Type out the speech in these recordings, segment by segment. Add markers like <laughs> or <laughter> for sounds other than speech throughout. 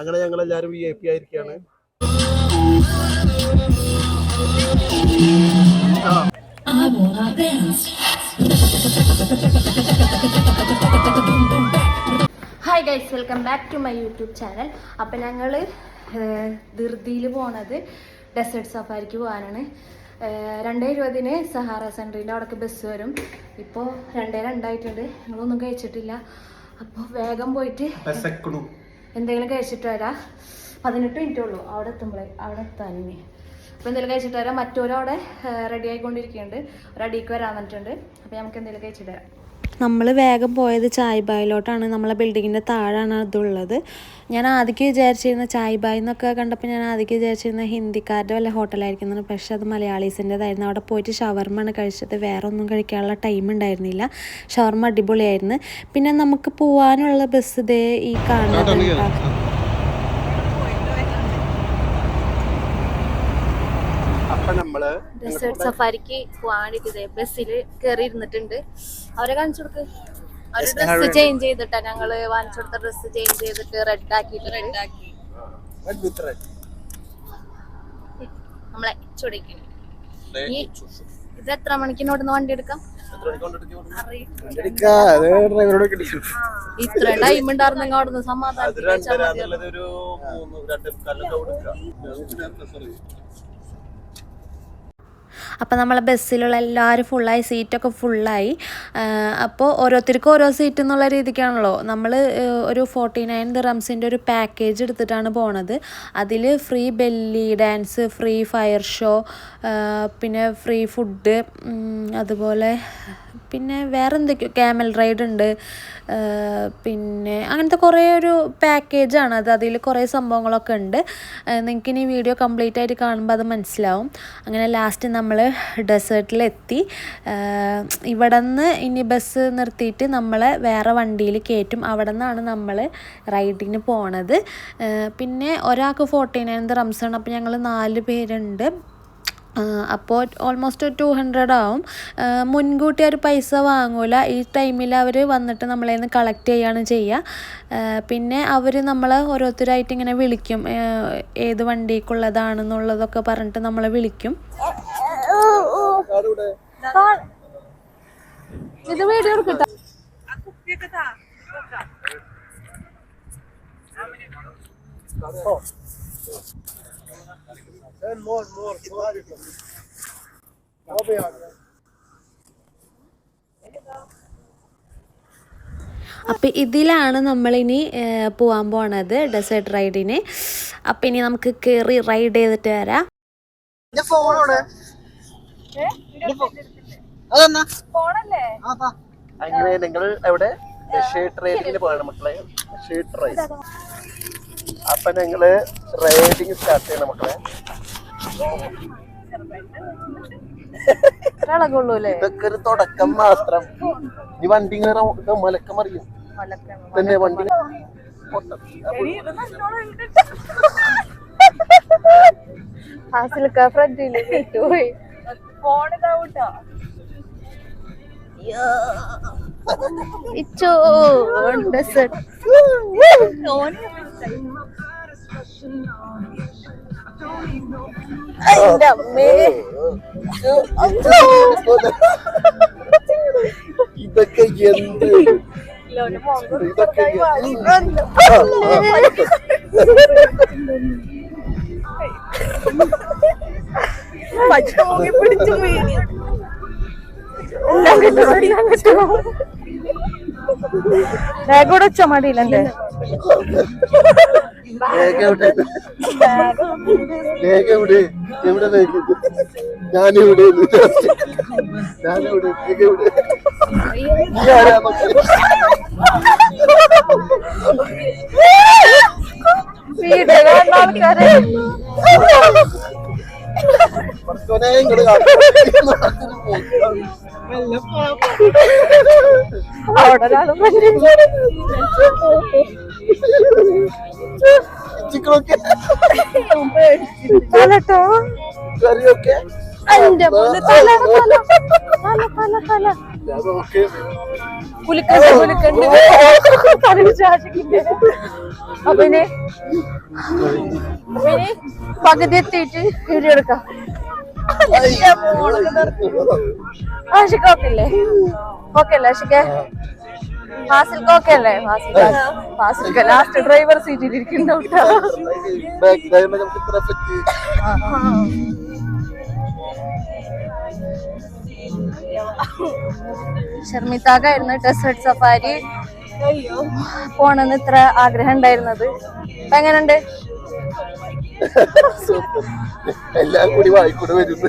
അങ്ങനെ ഞങ്ങൾ എല്ലാവരും V I P ആയിരിക്കാണ്. Hi guys welcome back to my YouTube channel അപ്പം ഞങ്ങൾ ധൃതിയിൽ പോണത് ഡെസേർട്ട് സഫാരിക്ക് പോകാനാണ്. രണ്ടേ ഇരുപതിന് സഹാറ സെന്ററിന്റെ അവിടേക്ക് ബസ് വരും. ഇപ്പോൾ രണ്ടേ രണ്ടായിട്ടുണ്ട്. ഞങ്ങളൊന്നും കഴിച്ചിട്ടില്ല. അപ്പോൾ വേഗം പോയിട്ട് എന്തെങ്കിലും കഴിച്ചിട്ട് വരാം. പതിനെട്ട് മിനിറ്റേ ഉള്ളൂ. അവിടെ എത്തുമ്പോഴേ അവിടെ എത്താൻ അപ്പോൾ എന്തെങ്കിലും കഴിച്ചിട്ട് വരാം. മറ്റൊരവിടെ റെഡി ആയിക്കൊണ്ടിരിക്കുന്നുണ്ട്. ഒരു അടിക്ക് വരാൻ വന്നിട്ടുണ്ട്. അപ്പോൾ നമുക്ക് എന്തെങ്കിലും കഴിച്ചിട്ട് വരാം. നമ്മൾ വേഗം പോയത് ചായ് ബായിലോട്ടാണ് നമ്മളെ ബിൽഡിങ്ങിന്റെ താഴാണ് അതുള്ളത്. ഞാൻ ആദ്യം വിചാരിച്ചിരുന്ന ചായ് ബായ് എന്നൊക്കെ കണ്ടപ്പോൾ ഞാൻ ആദ്യം വിചാരിച്ചിരുന്ന ഹിന്ദിക്കാരുടെ വല്ല ഹോട്ടലായിരിക്കുന്നത് പക്ഷേ അത് മലയാളീസിന്റെതായിരുന്നു അവിടെ പോയിട്ട് ആണ് കഴിച്ചത്. വേറെ ഒന്നും കഴിക്കാനുള്ള ടൈം ഉണ്ടായിരുന്നില്ല. ഷവർമ അടിപൊളിയായിരുന്നു. പിന്നെ നമുക്ക് പോകാനുള്ള ബസ് ഇതേ ഈ കാണുന്നത് അപ്പൊ നമ്മൾ ഡെസേർട്ട് സഫാരിക്ക് പോകാൻ വേണ്ടിട്ട് ബസ്സിൽ കയറി ഇരുന്നിട്ടുണ്ട് അവരെ കാണിച്ചു കൊടുക്ക്. അവർ ഡ്രസ് ചേഞ്ച് ചെയ്തിട്ടാ ഞങ്ങൾ വാങ്ങിച്ചു കൊടുത്ത ഡ്രസ് ചേഞ്ച് ചെയ്തിട്ട് റെഡ് ആക്കിയിട്ട് നമ്മളെ ചുടിക്കണം ഈ ഇത് എത്ര മണിക്കിനോടുന്ന് വണ്ടി എടുക്കാം? ഇത്ര ടൈം ഉണ്ടായിരുന്നെങ്കിൽ അവിടുന്ന് സമാധാനം രണ്ടരാന്നുള്ളത് ഒരു മൂന്ന് രണ്ട് മുക്കാലൊക്കെ കൊടുക്കാം അപ്പോൾ നമ്മളെ ബസ്സിലുള്ള എല്ലാവരും ഫുള്ളായി സീറ്റൊക്കെ ഫുള്ളായി അപ്പോൾ ഓരോരുത്തർക്കും ഓരോ സീറ്റ് എന്നുള്ള രീതിക്കാണല്ലോ. നമ്മൾ ഒരു ഫോർട്ടി നയൻ ദിറംസിന്റെ ഒരു പാക്കേജ് എടുത്തിട്ടാണ് പോണത്. അതിൽ free belly dance free fire show പിന്നെ ഫ്രീ ഫുഡ് അതുപോലെ പിന്നെ വേറെ എന്തൊക്കെയോ ക്യാമൽ റൈഡ് ഉണ്ട് പിന്നെ അങ്ങനത്തെ കുറേ ഒരു പാക്കേജാണ് അത് അതിൽ കുറേ സംഭവങ്ങളൊക്കെ ഉണ്ട്. നിങ്ങൾക്ക് ഇനി വീഡിയോ കംപ്ലീറ്റ് ആയിട്ട് കാണുമ്പോൾ അത് മനസ്സിലാവും. അങ്ങനെ ലാസ്റ്റ് നമ്മൾ ഡെസേർട്ടിലെത്തി ഇവിടെ നിന്ന് ഇനി ബസ് നിർത്തിയിട്ട് നമ്മളെ വേറെ വണ്ടിയിൽ കയറ്റും അവിടെ നിന്നാണ് നമ്മൾ റൈഡിന് പോണത് പിന്നെ ഒരാൾക്ക് ഫോർട്ടി നയൻ റംസാണ് അപ്പോൾ ഞങ്ങൾ നാല് പേരുണ്ട്. അപ്പോൾ ഓൾമോസ്റ്റ് ടു ഹൺഡ്രഡ് ആവും. മുൻകൂട്ടി ഒരു പൈസ വാങ്ങൂല. ഈ ടൈമിൽ അവർ വന്നിട്ട് നമ്മളെ നിന്ന് കളക്ട് ചെയ്യുകയാണ് ചെയ്യുക പിന്നെ അവർ നമ്മളെ ഓരോരുത്തരായിട്ട് ഇങ്ങനെ വിളിക്കും. ഏത് വണ്ടിക്കുള്ളതാണെന്നുള്ളതൊക്കെ പറഞ്ഞിട്ട് നമ്മളെ വിളിക്കും. ഇത് വീഡിയോ എടുക്കട്ടെ. അപ്പം ഇതിലാണ് നമ്മളിനി പോകാൻ പോവാൻ പോണത് ഡെസേർട്ട് റൈഡിന് അപ്പം ഇനി നമുക്ക് കേറി റൈഡ് ചെയ്തിട്ട് വരാം. അങ്ങനെ നിങ്ങൾ എവിടെ? റൈഡിന് പോകണം മക്കളെ. ഷേർട്ട് റൈഡ് അപ്പൊ നിങ്ങൾ റൈഡിങ് സ്റ്റാർട്ട് ചെയ്യണം മക്കളെ. ഇതൊക്കെ ഒരു തുടക്കം മാത്രം. ഈ വണ്ടി ഇങ്ങനെ മലക്കം അറിയും തന്നെ വണ്ടി ഫാസിലൊക്കെ ഫ്രണ്ടിൽ വിട്ടുപോയി ഇച്ചോ ഡെസേർട്ട് എന്റെ അമ്മേ. ഇതൊക്കെ എന്ത്? ഇതൊക്കെ എന്ത്? പിടിച്ചു എല്ലാം കിട്ടും എല്ലാം കിട്ടും വെച്ചാ മടിയില്ലേ രേഖ എവിടെ? എവിടെ? ഞാനിവിടെ ഞാനിവിടെ രേഖ എവിടെ നീ ആരാ മക്കളെ? വീഡിയോ ആൾക്കാരെ പടച്ചോനെ ഇങ്ങട് കാണിച്ചു. അവിടെ ചിക്കനൊക്കെ? കേട്ടോ കറിയൊക്കെ? എന്റെ തല തല തല തല തല കുലുക്കണ്ട് കുലുക്കണ്ട് തലയിൽ ശ്വാസിക്കില്ലേ അപ്പൊ ഇനി ഇനി പകുതി എത്തിയിട്ട് വീഡിയോ എടുക്കാം. ആഷിക്ക് ഓക്കെ അല്ലേ? ഓക്കെ അല്ലേ ആഷിക്ക്? ഫാസിൽക്ക് ഓക്കെ അല്ലേ ഫാസിൽക്ക് ലാസ്റ്റ് ഡ്രൈവർ സീറ്റിൽ ഇരിക്കുന്നുണ്ടോ ഷർമിത്താക്കായിരുന്നു ഡെസേർട്ട് സഫാരി പോണെന്ന് ഇത്ര ആഗ്രഹം ഉണ്ടായിരുന്നത്. അപ്പൊ എങ്ങനെയുണ്ട് എല്ലാം കൂടി വായിക്കൂടെ വരുന്നു.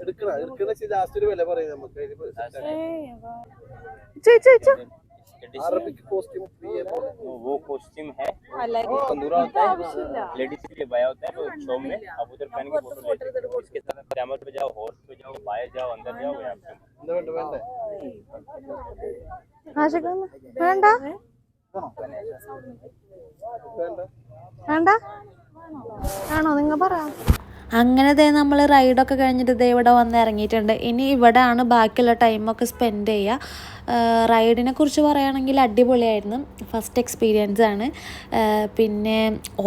എടുക്കണ എടുക്കണ ലാസ്റ്റ് ഒരു വില പറയും നമുക്ക് അറബിക് കോസ്റ്റ്യൂം ഫ്രീ वो कॉस्ट्यूम है तंदूरा होता है लेडीज के लिए बाया होता है तो शो में आप उधर पहन के फोटो लेते हो इसके साथ कैमल पे जाओ हॉर्स पे जाओ बाहर जाओ अंदर जाओ यहाँ पे എന്താ വേണ്ട വേണ്ടേ ആഷിക്ക് വേണ്ട വേണ്ട വേണ്ട ആണോ നിങ്ങൾ പറ അങ്ങനെ ദേ നമ്മൾ റൈഡൊക്കെ കഴിഞ്ഞിട്ട് ദേ ഇവിടെ വന്ന് ഇറങ്ങിയിട്ടുണ്ട്. ഇനി ഇവിടെയാണ് ബാക്കിയുള്ള ടൈമൊക്കെ സ്പെൻഡ് ചെയ്യുക റൈഡിനെ കുറിച്ച് പറയുകയാണെങ്കിൽ അടിപൊളിയായിരുന്നു. ഫസ്റ്റ് എക്സ്പീരിയൻസ് ആണ്. പിന്നെ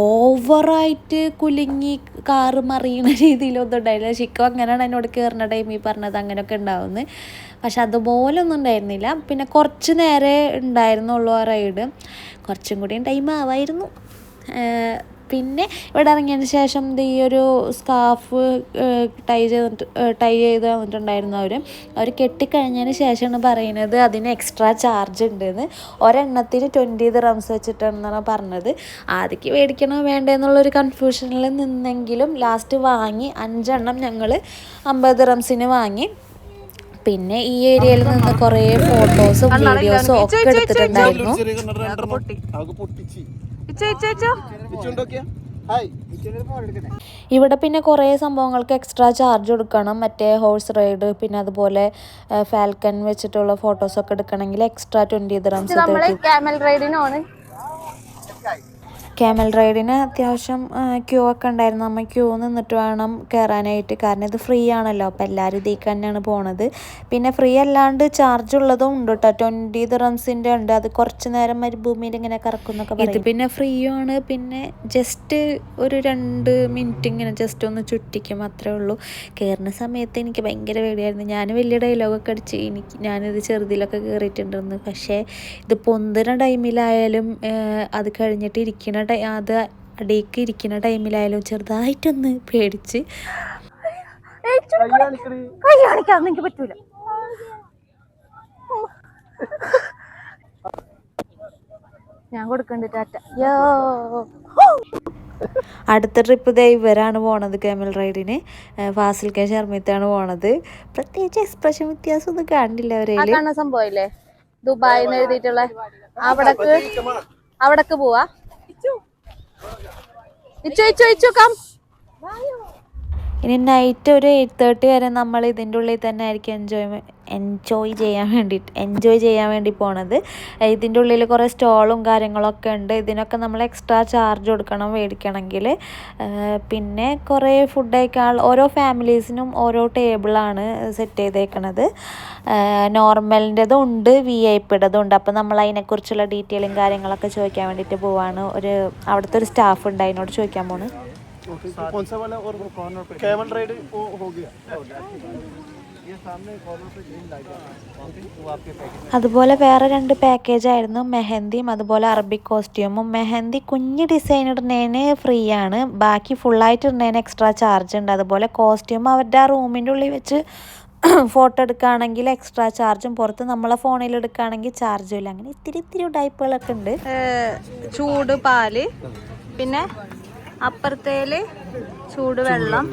ഓവറായിട്ട് കുലുങ്ങി കാറ് മറിയുന്ന <laughs> രീതിയിലൊന്നും ഉണ്ടായില്ല. ശിക്കോ അങ്ങനെയാണ് എന്നോട് കയറുന്ന ടൈം ഈ പറഞ്ഞത്. അങ്ങനെയൊക്കെ ഉണ്ടാവുന്നത് പക്ഷെ അതുപോലെ ഒന്നും ഉണ്ടായിരുന്നില്ല. പിന്നെ കുറച്ച് നേരെ ഉണ്ടായിരുന്നുള്ളൂ ആ റൈഡ് കുറച്ചും കൂടിയും ടൈം ആവായിരുന്നു. പിന്നെ ഇവിടെ ഇറങ്ങിയതിന് ശേഷം ഇത് ഈ ഒരു സ്കാർഫ് ടൈ ചെയ്തിട്ട് ടൈ ചെയ്ത് തന്നിട്ടുണ്ടായിരുന്നു അവർ അവർ കെട്ടിക്കഴിഞ്ഞതിന് ശേഷമാണ് പറയുന്നത് അതിന് എക്സ്ട്രാ ചാർജ് ഉണ്ടെന്ന്. ഒരെണ്ണത്തിന് ട്വന്റി റംസ് വെച്ചിട്ടാണെന്നാണ് പറഞ്ഞത്. ആദ്യക്ക് മേടിക്കണോ വേണ്ടേ എന്നുള്ളൊരു കൺഫ്യൂഷനിൽ നിന്നെങ്കിലും ലാസ്റ്റ് വാങ്ങി അഞ്ചെണ്ണം ഞങ്ങൾ അമ്പത് റംസിന് വാങ്ങി. പിന്നെ ഈ ഏരിയയിൽ നിന്ന് കുറേ ഫോട്ടോസും വീഡിയോസും ഒക്കെ എടുത്തിട്ടുണ്ടായിരുന്നു. ഇവിടെ പിന്നെ കുറേ സംഭവങ്ങൾക്ക് എക്സ്ട്രാ ചാർജ് കൊടുക്കണം. മറ്റേ ഹോഴ്സ് റൈഡ് പിന്നെ അതുപോലെ ഫാൽക്കൺ വെച്ചിട്ടുള്ള ഫോട്ടോസ് ഒക്കെ എടുക്കണമെങ്കിൽ എക്സ്ട്രാ ട്വന്റി ദ്രംസ് ക്യാമൽ റൈഡിനാണ് ക്യാമൽ റൈഡിന് അത്യാവശ്യം ക്യൂ ഒക്കെ ഉണ്ടായിരുന്നു. നമ്മൾ ക്യൂ നിന്നിട്ട് വേണം കയറാനായിട്ട് കാരണം ഇത് ഫ്രീ ആണല്ലോ. അപ്പോൾ എല്ലാവരും ഇതിലേക്ക് തന്നെയാണ് പോണത്. പിന്നെ ഫ്രീ അല്ലാണ്ട് ചാർജ് ഉള്ളതും ഉണ്ട് കേട്ടോ ട്വന്റി റംസിന്റെ ഉണ്ട്. അത് കുറച്ച് നേരം മരുഭൂമിയിൽ ഇങ്ങനെ കറക്കുന്നൊക്കെ ഇത് പിന്നെ ഫ്രീ ആണ്. പിന്നെ ജസ്റ്റ് ഒരു രണ്ട് മിനിറ്റ് ഇങ്ങനെ ജസ്റ്റ് ഒന്ന് ചുറ്റിക്കും. അത്രേ ഉള്ളൂ. കയറുന്ന സമയത്ത് എനിക്ക് ഭയങ്കര പേടിയായിരുന്നു. ഞാൻ വലിയ ഡയലോഗൊക്കെ അടിച്ച് എനിക്ക് ഞാനിത് ചെറുതിലൊക്കെ കയറിയിട്ടുണ്ടെന്ന് പക്ഷേ ഇത് പൊന്തുന്ന ടൈമിലായാലും അത് കഴിഞ്ഞിട്ട് ഇരിക്കുന്ന ടൈ അത് അടിയിലേക്ക് ഇരിക്കുന്ന ടൈമിലായാലും ചെറുതായിട്ടൊന്ന് പേടിച്ച്. കൈ കാണിക്കാൻ എനിക്ക് പറ്റൂല. ഞാൻ കൊടുക്കണ്ട് ടാറ്റ. യോ അടുത്ത ട്രിപ്പ് ദേ ഇവരാണ് പോണത് കേമൽ റൈഡിന് ഫാസിൽ കെ ഷർമിത്താണ് പോണത്. പ്രത്യേകിച്ച് എക്സ്പ്രഷൻ വ്യത്യാസം ഒന്നും കണ്ടില്ല സംഭവം സംഭവമില്ലേ ദുബായ് എന്ന് എഴുതിയിട്ടുള്ള അവിടക്ക് അവിടക്ക് പോവാ? ഇച്ചു ഇച്ചു ഇച്ചു കം ഇനി നൈറ്റ് ഒരു എയ്റ്റ് തേർട്ടി വരെ നമ്മൾ ഇതിന്റെ ഉള്ളിൽ തന്നെ ആയിരിക്കും എൻജോയ് എൻജോയ് ചെയ്യാൻ വേണ്ടിയിട്ട് എൻജോയ് ചെയ്യാൻ വേണ്ടി പോണത് ഏഹ് ഇതിൻ്റെ ഉള്ളിൽ കുറേ സ്റ്റോളും കാര്യങ്ങളൊക്കെ ഉണ്ട് ഇതിനൊക്കെ നമ്മൾ എക്സ്ട്രാ ചാർജ് കൊടുക്കണം മേടിക്കണമെങ്കിൽ ഏഹ് പിന്നെ കുറേ ഫുഡ് കഴിക്കാൻ ഓരോ ഫാമിലീസിനും ഓരോ ടേബിളാണ് സെറ്റ് ചെയ്തേക്കണത് നോർമലിൻ്റെതും ഉണ്ട് വി ഐ പിയുടേതും ഉണ്ട് അപ്പോൾ നമ്മൾ അതിനെക്കുറിച്ചുള്ള ഡീറ്റെയിലും കാര്യങ്ങളൊക്കെ ചോദിക്കാൻ വേണ്ടിയിട്ട് പോവാണ് ഒരു അവിടുത്തെ ഒരു സ്റ്റാഫ് ഉണ്ട് അതിനോട് ചോദിക്കാൻ പോണ് कौन सा वाला और कॉर्नर पे कैमल राइड वो हो गया അതുപോലെ വേറെ രണ്ട് പാക്കേജ് ആയിരുന്നു. മെഹന്തിയും അതുപോലെ അറബിക് കോസ്റ്റ്യൂമും. മെഹന്തി കുഞ്ഞ് ഡിസൈൻ ഇടുന്നതിന് ഫ്രീ ആണ്. ബാക്കി ഫുള്ളായിട്ട് ഇടുന്നതിന് എക്സ്ട്രാ ചാർജ് ഉണ്ട്. അതുപോലെ കോസ്റ്റ്യൂം അവരുടെ ആ റൂമിന്റെ ഉള്ളിൽ വെച്ച് <clears throat> ഫോട്ടോ എടുക്കുകയാണെങ്കിൽ എക്സ്ട്രാ ചാർജും പുറത്ത് നമ്മളെ ഫോണിൽ എടുക്കുകയാണെങ്കിൽ ചാർജും ഇല്ല. അങ്ങനെ ഇത്തിരി ഇത്തിരി ടൈപ്പുകളൊക്കെ ഉണ്ട്. ചൂട് പാൽ പിന്നെ അപ്പുറത്തേൽ ചൂടുവെള്ളം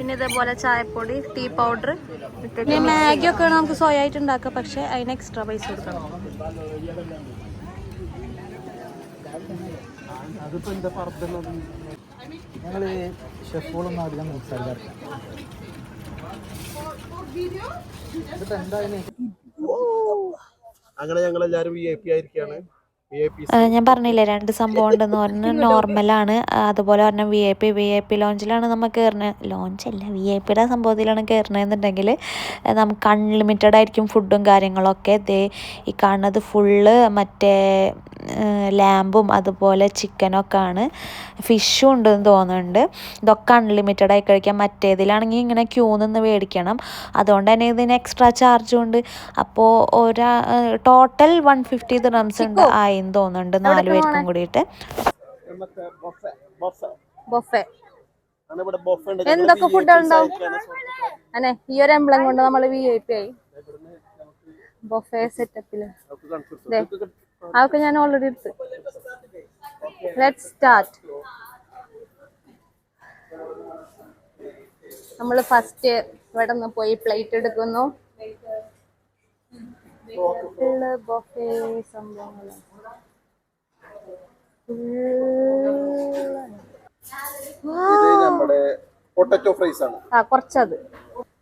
പിന്നെ ഇതേപോലെ ചായപ്പൊടി ടീ പൗഡർ പിന്നെ മാഗി ഒക്കെ നമുക്ക് സ്വയം ആയിട്ട് ഉണ്ടാക്കാം പക്ഷെ അതിന് എക്സ്ട്രാ പൈസ കൊടുക്കണം. ഞങ്ങൾ ഷെഫുകളൊന്നും അധികം സംസാരിക്കാറില്ല. ഇതിപ്പോ എന്തായാലും അങ്ങനെ ഞങ്ങൾ എല്ലാരും വി ഐ പി ആയിരിക്കാണ്. ഞാൻ പറഞ്ഞില്ലേ രണ്ട് സംഭവം ഉണ്ടെന്ന് പറഞ്ഞാൽ നോർമലാണ് <laughs> അതുപോലെ പറഞ്ഞ V I P V I P ലോഞ്ചിലാണ് നമുക്ക് കയറുന്നത് ലോഞ്ചല്ല വി ഐ പിയുടെ സംഭവത്തിലാണ് കയറണമെന്നുണ്ടെങ്കിൽ നമുക്ക് അൺലിമിറ്റഡ് ആയിരിക്കും ഫുഡും കാര്യങ്ങളൊക്കെ. ദേ ഈ കാണുന്നത് ഫുള്ള് മറ്റേ ലാമ്പും അതുപോലെ ചിക്കനൊക്കെ ആണ്. ഫിഷും ഉണ്ടെന്ന് തോന്നുന്നുണ്ട്. ഇതൊക്കെ അൺലിമിറ്റഡ് ആയി കഴിക്കാം. മറ്റേതിലാണെങ്കിൽ ഇങ്ങനെ ക്യൂ നിന്ന് മേടിക്കണം. അതുകൊണ്ട് തന്നെ ഇതിന് എക്സ്ട്രാ ചാർജും ഉണ്ട്. അപ്പോൾ ഒരാ ടോട്ടൽ വൺ ഫിഫ്റ്റി ദിറംസ് ഉണ്ട്. ആയിന്ന് തോന്നുന്നുണ്ട്. നാല് പേർക്കും കൂടിയിട്ട്. ബൊഫെ എന്തൊക്കെ ഫുഡ് ഉണ്ടാവും അനെ ഈ ഒരു എംബ്ലം കൊണ്ട് നമ്മൾ വി ഐ പി ആയി. ബൊഫെ സെറ്റപ്പിൽ അതൊക്കെ ഞാൻ ഓൾറെഡി എടുത്ത്. ലെറ്റ് സ്റ്റാർട്ട് നമ്മൾ ഫസ്റ്റ് ഇവിടെ നിന്ന് പോയി പ്ലേറ്റ് എടുക്കുന്നു. ബൊഫെ സംഭവങ്ങൾ ഇത് നമ്മുടെ പൊട്ടറ്റോ ഫ്രൈസ് ആണ്. ആ കുറച്ചത്.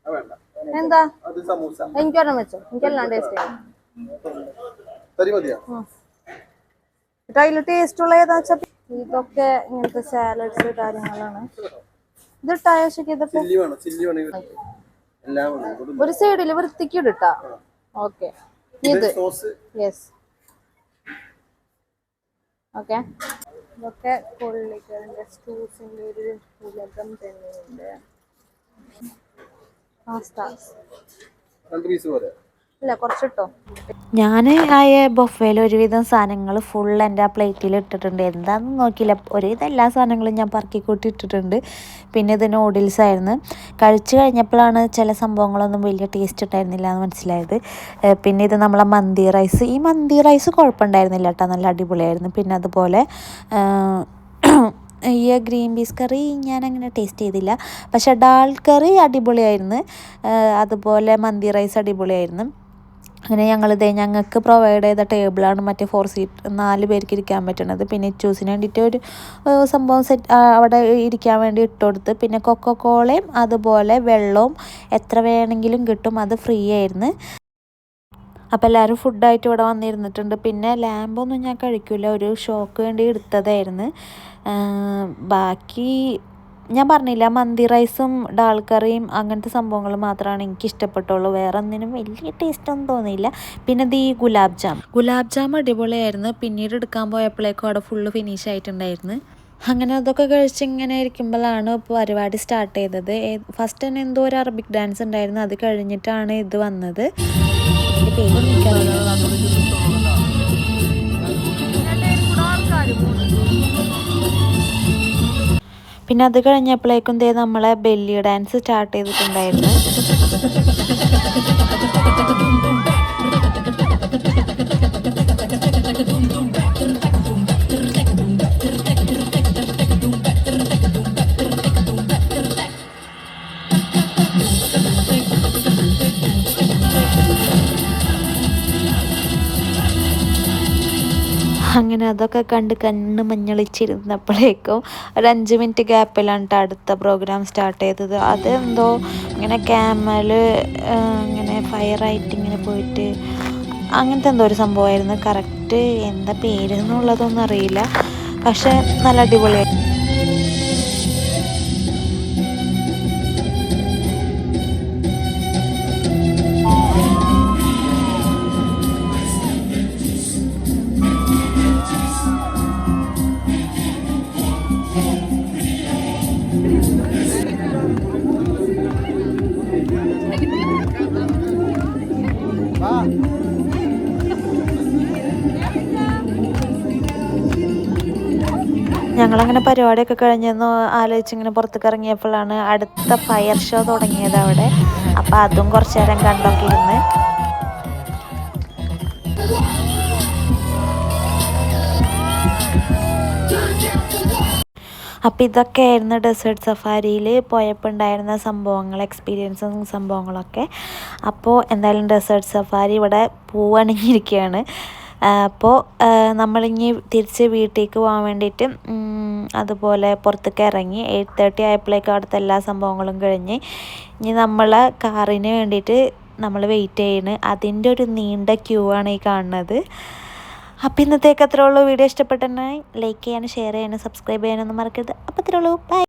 അത് വേണ്ട. എന്താ? അത് സമൂസ. എനിക്കൊരെണ്ണം വെച്ചോ. എനിക്കെല്ലാം ടേസ്റ്റ് തരി മതിയാ? എന്നിട്ട് അതിൽ ടേസ്റ്റ് ഉള്ള ഏതാ ഇതൊക്കെ ഇങ്ങനത്തെ സാലഡ്സ് കാര്യങ്ങളാണ്. ഇത് ടയോഷക്ക് ഇതിപ്പോ ചില്ലി വേണം ചില്ലി വേണം. എല്ലാം വേണം. ഒരു സൈഡിൽ വൃത്തിക്ക് ഇട്ടാ ഓക്കെ ഇത് സോസ് യെസ് ഓക്കെ. ഇതൊക്കെ കൊള്ളിക്കലിന്റെ സ്റ്റൂസിന്റെ ഒരു ഉലകം തന്നെയുണ്ട്. പാസ്താസ് രണ്ട് പീസ് പോലെ. ഇല്ല കുറച്ചിട്ടോ? ഞാൻ ആയ ഒരുവിധം സാധനങ്ങൾ ഫുൾ എന്റെ ആ പ്ലേറ്റിൽ ഇട്ടിട്ടുണ്ട്. എന്താണെന്ന് നോക്കിയില്ല. ഒരുവിധം എല്ലാ സാധനങ്ങളും ഞാൻ പറക്കി കൂട്ടി ഇട്ടിട്ടുണ്ട്. പിന്നെ ഇത് നൂഡിൽസ് ആയിരുന്നു. കഴിച്ചു കഴിഞ്ഞപ്പോഴാണ് ചില സംഭവങ്ങളൊന്നും വലിയ ടേസ്റ്റ് ഉണ്ടായിരുന്നില്ല എന്ന് മനസ്സിലായത് പിന്നെ ഇത് നമ്മളെ മന്തി റൈസ് ഈ മന്തി റൈസ് കുഴപ്പമുണ്ടായിരുന്നില്ല കേട്ടോ. നല്ല അടിപൊളിയായിരുന്നു. പിന്നെ അതുപോലെ ഈ ഗ്രീൻ പീസ് കറി ഞാൻ അങ്ങനെ ടേസ്റ്റ് ചെയ്തില്ല. പക്ഷേ ഡാൽ കറി അടിപൊളിയായിരുന്നു. അതുപോലെ മന്തി റൈസ് അടിപൊളിയായിരുന്നു. അങ്ങനെ ഞങ്ങളിത് ഞങ്ങൾക്ക് പ്രൊവൈഡ് ചെയ്ത ടേബിളാണ് മറ്റേ ഫോർ സീറ്റ് നാല് പേർക്ക് ഇരിക്കാൻ പറ്റണത്. പിന്നെ ചൂസിന് വേണ്ടിയിട്ട് ഒരു സംഭവം സെറ്റ് അവിടെ ഇരിക്കാൻ വേണ്ടി ഇട്ട് കൊടുത്ത്. പിന്നെ കൊക്കക്കോളയും അതുപോലെ വെള്ളവും എത്ര വേണമെങ്കിലും കിട്ടും അത് ഫ്രീ ആയിരുന്നു. അപ്പോൾ എല്ലാവരും ഫുഡായിട്ട് ഇവിടെ വന്നിരുന്നിട്ടുണ്ട്. പിന്നെ ലാമ്പൊന്നും ഞാൻ കഴിക്കില്ല ഒരു ഷോക്ക് വേണ്ടി എടുത്തതായിരുന്നു. ബാക്കി ഞാൻ പറഞ്ഞില്ല മന്തി റൈസും ഡാൾ കറിയും അങ്ങനത്തെ സംഭവങ്ങൾ മാത്രമാണ് എനിക്ക് ഇഷ്ടപ്പെട്ടുള്ളൂ വേറെ ഒന്നിനും വലിയ ടേസ്റ്റ് ഒന്നും തോന്നിയില്ല. പിന്നെ ഇത് ഈ ഗുലാബ് ജാം. ഗുലാബ് ജാം അടിപൊളിയായിരുന്നു. പിന്നീട് എടുക്കാൻ പോയപ്പോഴേക്കും അവിടെ ഫുള്ള് ഫിനിഷ് ആയിട്ടുണ്ടായിരുന്നു. അങ്ങനെ അതൊക്കെ കഴിച്ച് ഇങ്ങനെ ഇരിക്കുമ്പോഴാണ് പരിപാടി സ്റ്റാർട്ട് ചെയ്തത്. ഫസ്റ്റ് തന്നെ എന്തോ ഒരു അറബിക് ഡാൻസ് ഉണ്ടായിരുന്നു. അത് കഴിഞ്ഞിട്ടാണ് ഇത് വന്നത്. പേര് പിന്നെ അത് കഴിഞ്ഞപ്പോഴേക്കും ദേ നമ്മളെ ബെല്ലി ഡാൻസ് സ്റ്റാർട്ട് ചെയ്തിട്ടുണ്ടായിരുന്നു. അതൊക്കെ കണ്ട് കണ്ണ് മഞ്ഞളിച്ചിരുന്നപ്പോഴേക്കും ഒരു അഞ്ച് മിനിറ്റ് ഗ്യാപ്പിലാണ് കേട്ടോ അടുത്ത പ്രോഗ്രാം സ്റ്റാർട്ട് ചെയ്തത്. അതെന്തോ ഇങ്ങനെ ക്യാമൽ ഇങ്ങനെ ഫയറായിട്ട് ഇങ്ങനെ പോയിട്ട് അങ്ങനത്തെ എന്തോ ഒരു സംഭവമായിരുന്നു. കറക്റ്റ് എന്താ പേര് എന്നുള്ളതൊന്നും അറിയില്ല. പക്ഷേ നല്ല അടിപൊളിയായി. ഞങ്ങളങ്ങനെ പരിപാടിയൊക്കെ കഴിഞ്ഞെന്ന് ആലോചിച്ച് ഇങ്ങനെ പുറത്തേക്ക് ഇറങ്ങിയപ്പോഴാണ് അടുത്ത ഫയർ ഷോ തുടങ്ങിയത് അവിടെ. അപ്പോൾ അതും കുറച്ച് നേരം കണ്ടൊക്കെ ഇരുന്ന് ഇതൊക്കെ ആയിരുന്നു ഡെസേർട്ട് സഫാരിയിൽ പോയപ്പോൾ ഉണ്ടായിരുന്ന സംഭവങ്ങൾ എക്സ്പീരിയൻസും സംഭവങ്ങളൊക്കെ. അപ്പോൾ എന്തായാലും ഡെസേർട്ട് സഫാരി ഇവിടെ പൂവണിഞ്ഞിരിക്കുകയാണ് അപ്പോൾ നമ്മളിനി തിരിച്ച് വീട്ടിലേക്ക് പോകാൻ വേണ്ടിയിട്ട് അതുപോലെ പുറത്തേക്ക് ഇറങ്ങി എയ്റ്റ് തേർട്ടി ആയപ്പോഴേക്കും അവിടുത്തെ എല്ലാ സംഭവങ്ങളും കഴിഞ്ഞ് ഇനി നമ്മളെ കാറിന് വേണ്ടിയിട്ട് നമ്മൾ വെയിറ്റ് ചെയ്യുന്നു അതിന്റെ ഒരു നീണ്ട ക്യൂ ആണ് ഈ കാണുന്നത്. അപ്പോൾ ഇന്നത്തേക്ക് അത്രേ ഉള്ളൂ. വീഡിയോ ഇഷ്ടപ്പെട്ടെന്നായി ലൈക്ക് ചെയ്യാനും ഷെയർ ചെയ്യാനും സബ്സ്ക്രൈബ് ചെയ്യാനൊന്നും മറക്കരുത്. അപ്പോൾ അത്രേ ഉള്ളൂ. ബൈ